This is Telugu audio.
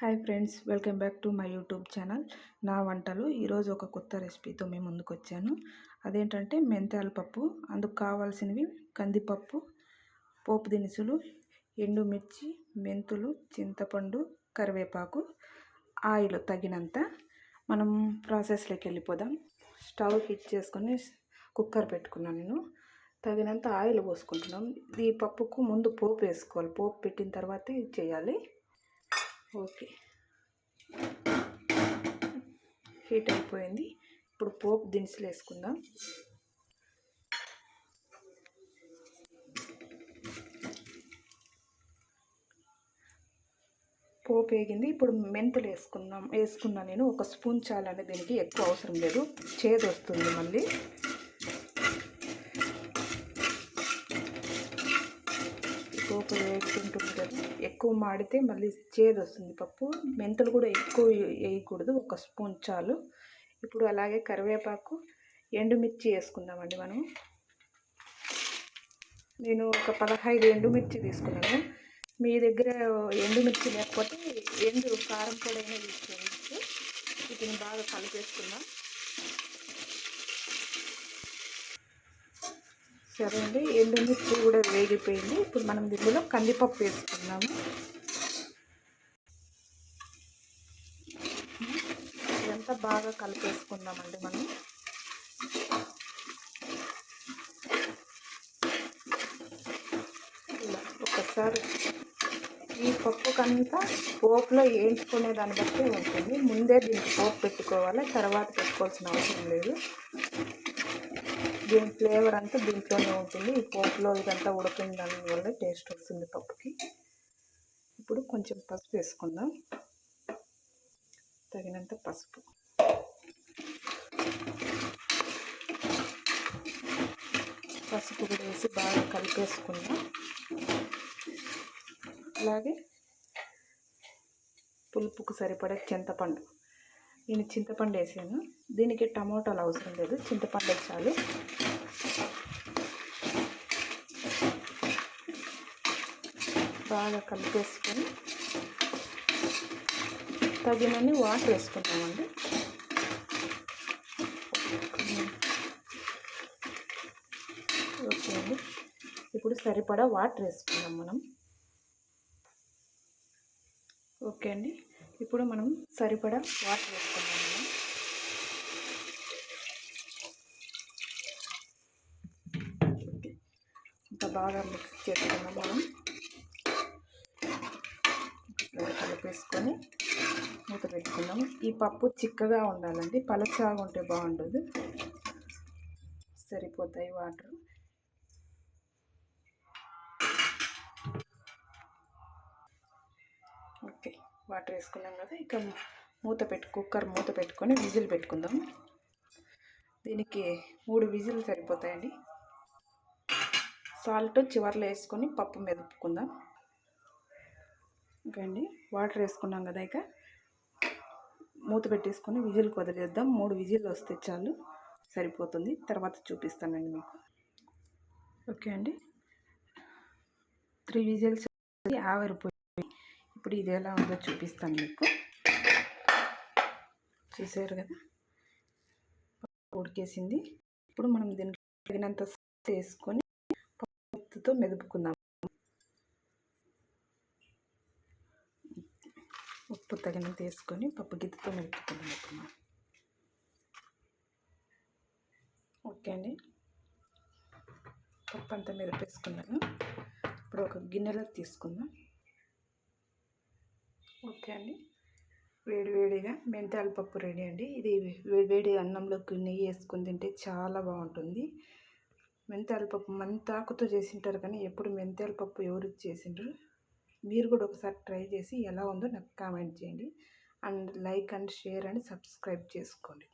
Hi friends welcome back to my YouTube channel. నా వంటలు ఈరోజు ఒక కొత్త రెసిపీతో మేము ముందుకు వచ్చాను అదేంటంటే మెంతాల పప్పు అందుకు కావాల్సినవి కందిపప్పు పోపు దినుసులు ఎండుమిర్చి మెంతులు చింతపండు కరివేపాకు ఆయిల్ తగినంత. మనం ప్రాసెస్లోకి వెళ్ళిపోదాం. స్టవ్ హిట్ చేసుకొని కుక్కర్ పెట్టుకున్నాను నేను. తగినంత ఆయిల్ పోసుకుంటున్నాం. ఈ పప్పుకు ముందు పోపు వేసుకోవాలి. పోపు పెట్టిన తర్వాత ఇది చేయాలి. ఓకే. హీట్ అయిపోయింది. ఇప్పుడు పోపు దినుసులు వేసుకుందాం. పోపు వేగింది. ఇప్పుడు మెంతులు వేసుకుందాం. వేసుకున్నా నేను ఒక స్పూన్ చాలండి దీనికి ఎక్కువ అవసరం లేదు. చేదు వస్తుంది మళ్ళీ. పప్పు వేసుకుంటుంది కదా ఎక్కువ మాడితే మళ్ళీ చేదు వస్తుంది పప్పు. మెంతులు కూడా ఎక్కువ వేయకూడదు ఒక స్పూన్ చాలు. ఇప్పుడు అలాగే కరివేపాకు ఎండుమిర్చి వేసుకుందామండి మనం. నేను ఒక పదహైదు ఎండుమిర్చి తీసుకున్నాను. మీ దగ్గర ఎండుమిర్చి లేకపోతే ఎండు కారం కూడా అయినా తీసుకోవచ్చు వీటిని బాగా కలిపేసుకుందాం. సరే అండి. ఎండుమిర్చి కూడా వేగిపోయింది. ఇప్పుడు మనం దీనిలో కందిపప్పు వేసుకున్నాము ఇదంతా బాగా కలిపేసుకుందామండి మనం. ఇలా ఒకసారి ఈ పప్పుకంతా పోపులో వేయించుకునే దాన్ని బట్టి ఉంటుంది. ముందే దీనికి పోపు పెట్టుకోవాలి. తర్వాత పెట్టుకోవాల్సిన అవసరం లేదు. దీని ఫ్లేవర్ అంతా దీంట్లోనే ఉంటుంది. ఈ పోపులో ఇదంతా ఉడికిన దానివల్ల టేస్ట్ వస్తుంది పప్పుకి. ఇప్పుడు కొంచెం పసుపు వేసుకుందాం. తగినంత పసుపు. పసుపు కూడా వేసి బాగా కలిపేసుకుందాం. అలాగే పులుపుకు సరిపడే చింతపండు. నేను చింతపండు వేసాను. దీనికి టమోటాలు అవసరం లేదు. చింతపండు చాలు బాగా కలిపేసుకొని తగినన్ని వాటర్ వేసుకుంటామండి ఓకే అండి. ఇప్పుడు సరిపడా వాటర్ వేసుకుందాం మనం. ఓకే అండి. ఇప్పుడు మనం సరిపడా వాటర్ వేసుకున్నాము ఇంకా బాగా మిక్స్ చేసుకున్నాం మనం. కలిపేసుకొని మూత పెట్టుకున్నాము ఈ పప్పు చిక్కగా ఉండాలండి. పలచాగా ఉంటే బాగుండదు. సరిపోతాయి వాటర్. వాటర్ వేసుకున్నాం కదా ఇక మూత పెట్టు కుక్కర్ మూత పెట్టుకొని విజిల్ పెట్టుకుందాం. దీనికి మూడు విజిల్ సరిపోతాయండి. సాల్ట్ చివర్లో వేసుకొని పప్పు మెదుపుకుందాం ఓకే అండి వాటర్ వేసుకున్నాం కదా ఇక. మూత పెట్టేసుకొని విజిల్ కుదిరేద్దాం మూడు విజిల్ వస్తే చాలు సరిపోతుంది. తర్వాత చూపిస్తానండి మీకు. ఓకే అండి. త్రీ విజిల్స్ ఆవిరిపోయి ఇప్పుడు ఇది ఎలా ఉందో చూపిస్తాను మీకు. చూసారు కదా? ఉడికేసింది. ఇప్పుడు మనం దీనికి తగినంత వేసుకొని పప్పుతో మెదుపుకుందాం. ఉప్పు తగినంత వేసుకొని పప్పు గిద్దతో మెదుపుకుందాం ఇప్పుడు ఓకే అండి. పప్పు అంతా మెదిపేసుకున్నాను. ఇప్పుడు ఒక గిన్నెలో తీసుకుందాం. ఓకే అండి. వేడివేడిగా మెంతాల పప్పు రెడీ అండి. ఇది వేడివేడి అన్నంలోకి నెయ్యి వేసుకుని తింటే చాలా బాగుంటుంది. మెంతాల పప్పు మంతాకుతో చేసింటారు కానీ ఎప్పుడు మెంతాల పప్పు ఎవరు చేసిండ్రు? మీరు కూడా ఒకసారి ట్రై చేసి ఎలా ఉందో నాకు కామెంట్ చేయండి. And like and share and subscribe చేసుకోండి.